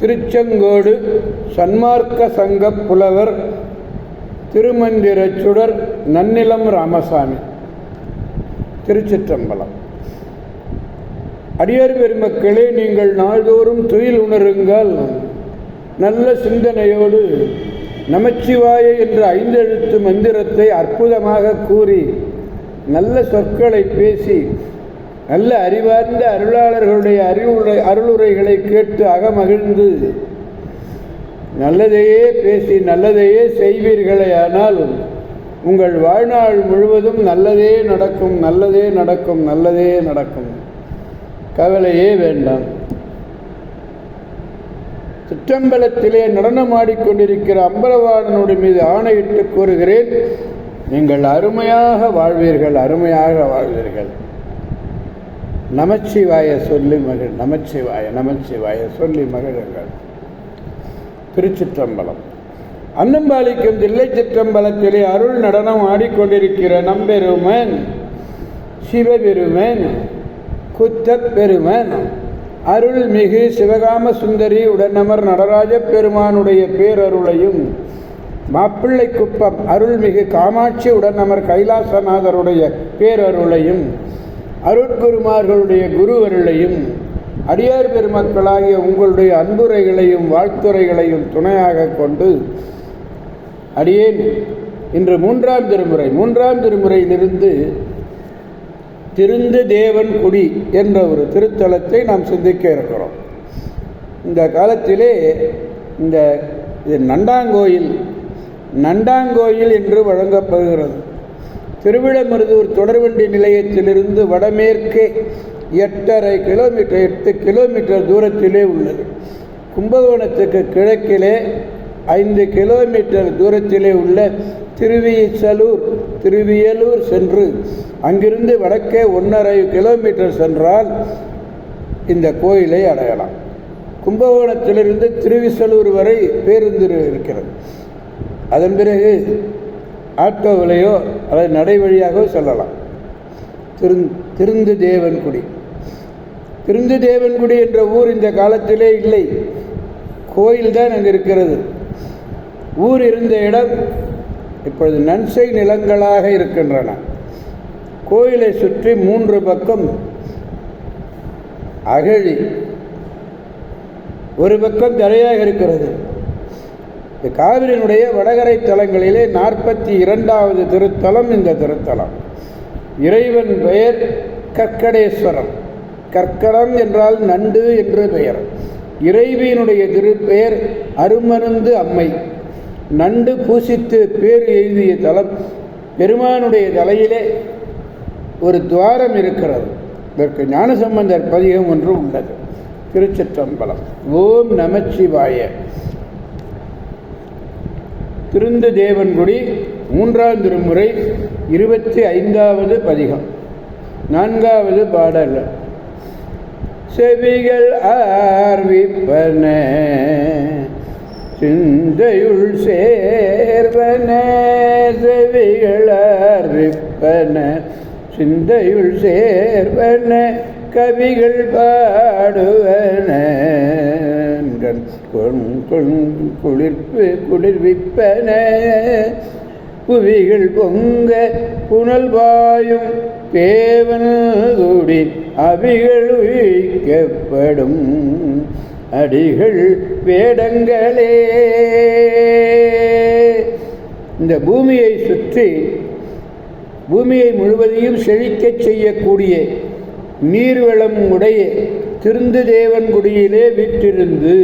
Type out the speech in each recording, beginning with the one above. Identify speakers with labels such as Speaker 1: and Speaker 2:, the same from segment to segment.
Speaker 1: திருச்செங்கோடு சன்மார்க்க சங்க புலவர் திருமந்திரச் சுடர் நன்னிலம் ராமசாமி. திருச்சிற்றம்பலம். அடியார் பெருமக்களே நீங்கள் நாள்தோறும் துயில் உணருங்கள். நல்ல சிந்தனையோடு நமச்சிவாய என்ற ஐந்தெழுத்து மந்திரத்தை அற்புதமாக கூறி நல்ல சொற்களை பேசி நல்ல அறிவார்ந்த அருளாளர்களுடைய அறிவுரை அருளுரைகளை கேட்டு அகமகிழ்ந்து நல்லதையே பேசி நல்லதையே செய்வீர்களே ஆனால் உங்கள் வாழ்நாள் முழுவதும் நல்லதே நடக்கும் நல்லதே நடக்கும் நல்லதே நடக்கும். கவலையே வேண்டாம். சிற்றம்பலத்திலே நடனமாடிக்கொண்டிருக்கிற அம்பலவாணனுடைய மீது ஆணையிட்டு கூறுகிறேன் நீங்கள் அருமையாக வாழ்வீர்கள் அருமையாக வாழ்வீர்கள். நமச்சிவாய சொல்லி மகிழ் நமச்சிவாய நமச்சிவாய சொல்லி மகிழுங்கள். திருச்சிற்றம்பலம். அன்னம்பாளிக்கும் தில்லை சிற்றம்பலத்திலே அருள் நடனம் ஆடிக்கொண்டிருக்கிற நம்பெருமன் சிவபெருமன் குத்தப்பெருமன் அருள்மிகு சிவகாம சுந்தரி உடனமர் நடராஜ பெருமானுடைய பேரருளையும் மாப்பிள்ளை குப்பம் அருள்மிகு காமாட்சி உடனமர் கைலாசநாதருடைய பேரருளையும் அருட்குருமார்களுடைய குருவருளையும் அடியார் பெருமக்களாகிய உங்களுடைய அன்புரைகளையும் வாழ்த்துரைகளையும் துணையாக கொண்டு அடியேன் இன்று மூன்றாம் திருமுறை மூன்றாம் திருமுறையிலிருந்து திருந்து தேவன் குடி என்ற ஒரு திருத்தலத்தை நாம் சிந்திக்க இருக்கிறோம். இந்த காலத்திலே இந்த இது நண்டாங்கோயில் நண்டாங்கோயில் என்று வழங்கப்படுகிறது. திருவிழமருதூர் தொடர்வண்டி நிலையத்திலிருந்து வடமேற்கே எட்டரை கிலோமீட்டர் எட்டு கிலோமீட்டர் தூரத்திலே உள்ளது. கும்பகோணத்துக்கு கிழக்கிலே ஐந்து கிலோமீட்டர் தூரத்திலே உள்ள திருவியச்சலூர் திருவியலூர் சென்று அங்கிருந்து வடக்கே ஒன்றரை கிலோமீட்டர் சென்றால் இந்த கோயிலை அடையலாம். கும்பகோணத்திலிருந்து திருவிசலூர் வரை பேருந்து இருக்கிறது. அதன் பிறகு ஆட்டோவிலையோ அல்லது நடை வழியாகவோ செல்லலாம். திரு திருந்து தேவன்குடி திருந்து தேவன்குடி என்ற ஊர் இந்த காலத்திலே இல்லை. கோயில் தான் அங்கே இருக்கிறது. ஊர் இருந்த இடம் இப்பொழுது நன்சை நிலங்களாக இருக்கின்றன. கோயிலை சுற்றி மூன்று பக்கம் அகழி. ஒரு பக்கம் தரையாக இருக்கிறது. இந்த காவிரியினுடைய வடகரை தலங்களிலே நாற்பத்தி இரண்டாவது திருத்தலம் இந்த திருத்தலம். இறைவன் பெயர் கற்கடேஸ்வரர் கற்கடம் என்றால் நண்டு என்று பெயர். இறைவியினுடைய திருப்பெயர் அருமருந்து அம்மை. நண்டு பூசித்து பேர் எழுதிய தலம். பெருமானுடைய தலையிலே ஒரு துவாரம் இருக்கிறது. இதற்கு ஞானசம்பந்தர் பதிகம் ஒன்று உள்ளது. திருச்சிற்றம்பலம். ஓம் நமச்சிவாய. திருந்து தேவன்குடி மூன்றாம் திருமுறை இருபத்தி ஐந்தாவது பதிகம். நான்காவது பாடல் செவிகள் ஆர்விப்பன சிந்தையுள் சேர்வன செவிகள் ஆர்விப்பன சிந்தையுள் சேர்வன கவிகள் பாடுவன. குளிர்ப்பு குளிர்விப்பன. புவிகள் பொங்க புனல் பாயும் தேவன் அவிகள் உயிக்கப்படும் அடிகள் வேடங்களே. இந்த பூமியை சுற்றி பூமியை முழுவதையும் செழிக்கச் செய்யக்கூடிய நீர்வளம் உடைய திருந்து தேவன்குடியிலே விற்றிருந்து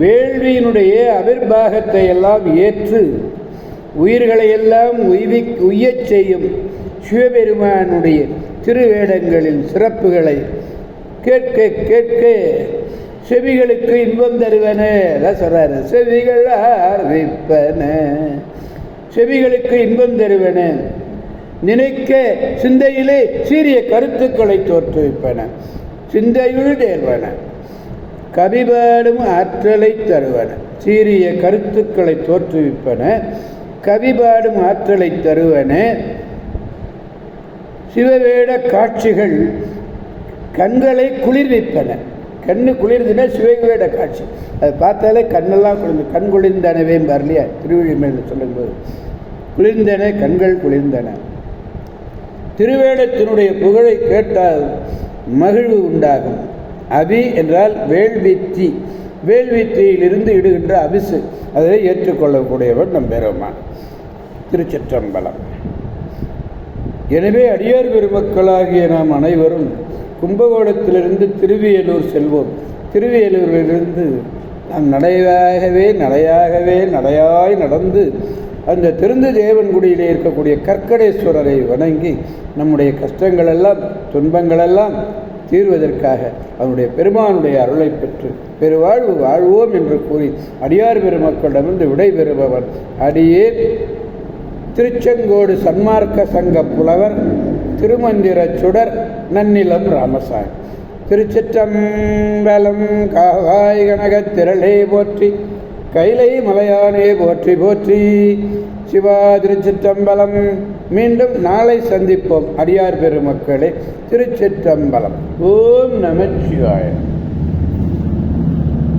Speaker 1: வேள்வியினுடைய அவிர்வாகத்தை எல்லாம் ஏற்று உயிர்களை எல்லாம் உய்வி உய்யச் செய்யும் சிவபெருமானுடைய திருவேடங்களின் சிறப்புகளை கேட்க கேட்க செவிகளுக்கு இன்பம் தருவன சொல்கிறார் செவிகள் அறிவிப்பன செவிகளுக்கு இன்பம் தருவன. நினைக்க சிந்தையிலே சீரிய கருத்துக்களை தோற்றுவிப்பன. சிந்தையுள் தேர்வன கவிபாடும் ஆற்றலை தருவன. சீரிய கருத்துக்களை தோற்றுவிப்பன. கவிபாடும் ஆற்றலை தருவன. சிவவேட காட்சிகள் கண்களை குளிர்விப்பன. கண்ணு குளிர்ந்துன்னா சிவவேட காட்சி. அதை பார்த்தாலே கண்ணெல்லாம் குளிர்ந்து கண் குளிர்ந்தனவே வரலையா திருவிழிமையில் சொல்லும்போது. குளிர்ந்தன கண்கள் குளிர்ந்தன. திருவேடத்தினுடைய புகழை கேட்டால் மகிழ்வு உண்டாகும். அபி என்றால் வேள்வித்தி. வேள்வித்தியிலிருந்து இடுகின்ற அபிசு. அதை ஏற்றுக்கொள்ளக்கூடியவன் நம் பெருமான். திருச்சிற்றம்பலம். எனவே அடியார் பெருமக்களாகிய நாம் அனைவரும் கும்பகோணத்திலிருந்து திருவியலூர் செல்வோம். திருவியலூரிலிருந்து நாம் நடையாகவே நடையாகவே நடையாய் நடந்து அந்த திருந்து தேவன்குடியிலே இருக்கக்கூடிய கற்கடேஸ்வரரை வணங்கி நம்முடைய கஷ்டங்களெல்லாம் துன்பங்களெல்லாம் தீர்வதற்காக அவனுடைய பெருமானுடைய அருளை பெற்று பெருவாழ்வு வாழ்வோம் என்று கூறி அடியார் பெருமக்களிடமிருந்து விடைபெறுபவர் அடியே திருச்செங்கோடு சன்மார்க்க சங்க புலவர் திருமந்திர சுடர் நன்னிலம் ராமசாமி. திருச்சிற்றம்பலம் காவாய் கனகத் திரளே போற்றி கைலை மலையானே போற்றி போற்றி. சிவா திருச்சிற்றம்பலம். மீண்டும் நாளை சந்திப்போம் அடியார் பெருமக்களே. திருச்சிற்றம்பலம். ஓம் நமச்சிவாய